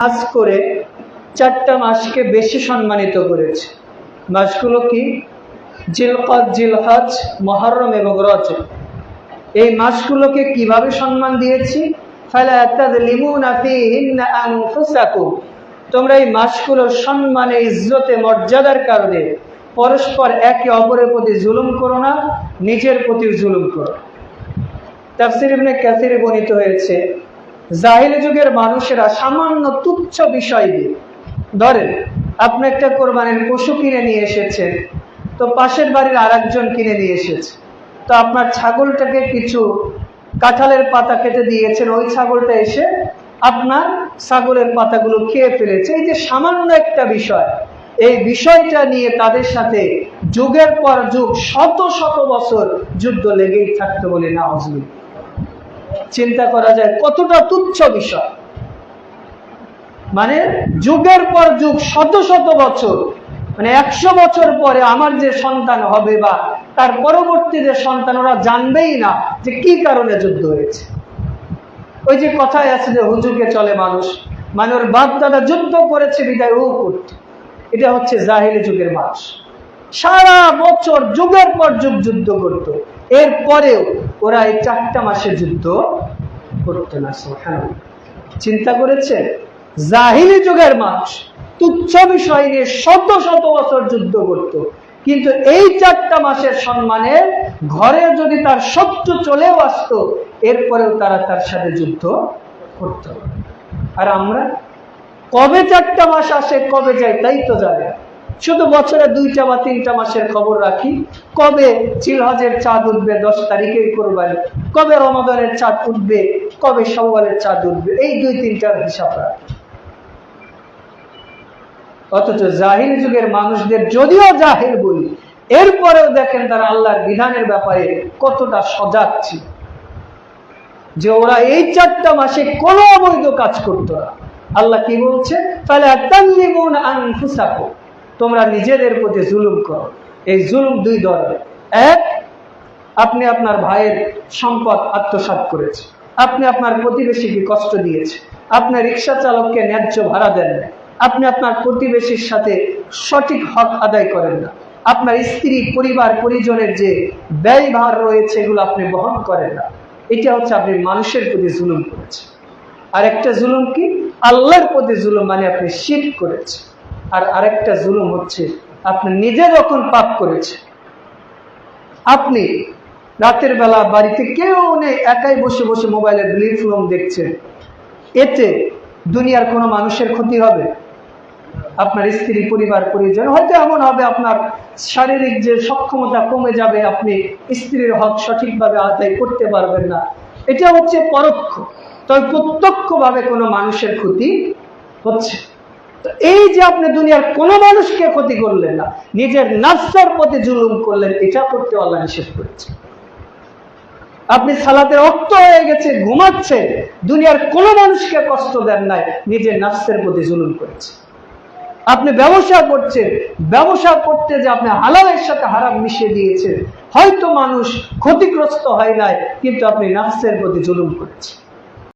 কাজ করে চারটা মাসকে বেশি সম্মানিত করেছে। মাসগুলো কি? জিলকদ জিলহজ, মহরম এবং রজব। এই মাসগুলোকে কীভাবে সম্মান দিয়েছি? তোমরা এই মাসগুলোর সম্মানে, ইজ্জতে, মর্যাদার কারণে পরস্পর একে অপরের প্রতি জুলুম করো না, নিজের প্রতি জুলুম করো। তাফসির ইবনে কাসিরে বর্ণিত হয়েছে জাহিল যুগের মানুষেরা সামান্য তুচ্ছ বিষয় দিয়ে, ধরেন, আপনি একটা কোরবানির পশু কিনে নিয়ে এসেছেন তো পাশের বাড়ির আর একজন কিনে নিয়ে এসেছে, তো আপনার ছাগলটাকে কিছু কাঁঠালের পাতা কেটে দিয়েছেন, ওই ছাগলটা এসে আপনার ছাগলের পাতাগুলো খেয়ে ফেলেছে। এই যে সামান্য একটা বিষয়, এই বিষয়টা নিয়ে তাদের সাথে যুগের পর যুগ শত শত বছর যুদ্ধ লেগেই থাকতে বলে না অজলি চিন্তা করা যায়, কতটা তুচ্ছ বিষয়। মানে যুগের পর যুগ, শত শত বছর মানে একশো বছর পরে আমার যে সন্তান হবে বা তার পরবর্তী যে সন্তান, ওরা জানবেই না যে কি কারণে যুদ্ধ হয়েছে। ওই যে কথায় আছে যে হুজুকে চলে মানুষ মানে ওর বাপ দাদা যুদ্ধ করেছে, বিদায় ও করতে। এটা হচ্ছে জাহিলি যুগের মানুষ। সারা বছর যুগের পর যুগ যুদ্ধ করত। এরপরেও ওরা এই চারটা মাসের যুদ্ধ করতো না, সুবহানাল্লাহ। চিন্তা করেছে জাহিলি যুগের মানুষ, তুচ্ছ বিষয় নিয়ে শত শত বছর যুদ্ধ করত কিন্তু এই চারটা মাসের সম্মানে ঘরে যদি তার শত্রু চলেও আসতো, এরপরেও তারা তার সাথে যুদ্ধ করত আর আমরা, কবে চারটা মাস আসে, কবে যায়, তাই তো না। শুধু বছরে দুইটা বা তিনটা মাসের খবর রাখি। কবে চিলহজের চাঁদ উঠবে দশ তারিখেই করবেন, কবে রমাদানের চাঁদ উঠবে, কবে সওয়ালের চাঁদ উঠবে, এই দুই তিনটার হিসাব রাখি। অথচ জাহির যুগের মানুষদের যদিও জাহির বলি, এরপরেও দেখেন তারা আল্লাহর বিধানের ব্যাপারে কতটা সজাগ ছিল। যে ওরা এই চারটা মাসে কোনো অবৈধ কাজ করতো না। আল্লাহ কি বলছে? তাহলে তোমরা নিজেদের প্রতি জুলুম করো। এই জুলুম দুই ধরনের। এক, আপনি আপনার ভাইয়ের সম্পদ আত্মসাৎ করেছে। আপনি আপনার প্রতিবেশীকে কষ্ট দিয়েছে। আপনার রিক্সা চালককে ন্যায্য ভাড়া দেন না। আপনি আপনার প্রতিবেশীর সাথে সঠিক হক আদায় করেন না। আপনার স্ত্রী, পরিবার, পরিজনের যে ব্যয়ভার রয়েছে, এগুলো আপনি বহন করেন না। এটা হচ্ছে আপনি মানুষের প্রতি জুলুম করেছেন। আর একটা জুলুম কি? আল্লাহর প্রতি জুলুম মানে আপনি শীত করেছেন। আর আরেকটা জুলুম হচ্ছে, আপনি নিজে যখন পাপ করেছেন, আপনি রাতের বেলা বাড়িতে কেউ নেই, একাই বসে বসে মোবাইলে ব্লিড ফিল্ম দেখছেন, এতে দুনিয়ার কোনো মানুষের ক্ষতি হবে? আপনার স্ত্রী, পরিবার, পরিজন, হয়তো এমন হবে আপনার শারীরিক যে সক্ষমতা কমে যাবে, আপনি স্ত্রীর হক সঠিকভাবে আদায় করতে পারবেন না। এটা হচ্ছে পরোক্ষ। তবে প্রত্যক্ষভাবে কোনো মানুষের ক্ষতি হচ্ছে। এই যে আপনি দুনিয়ার কোনো মানুষকে ক্ষতি করলেন না, নিজের নাফসার প্রতি জুলুম করলেন, এটা করতে আল্লাহ নিষেধ করেছে। আপনি সালাতে রক্ত হয়ে গেছে, ঘুমাচ্ছে, দুনিয়ার কোনো মানুষকে কষ্ট দেন নাই, নিজের নাফসের প্রতি জুলুম করেছে। আপনি ব্যবসা করছেন, ব্যবসা করতে যে আপনি হালালের সাথে হারাম মিশিয়ে দিয়েছেন, হয়তো মানুষ ক্ষতিগ্রস্ত হয় নাই, কিন্তু আপনি নাফসের প্রতি জুলুম করেছেন।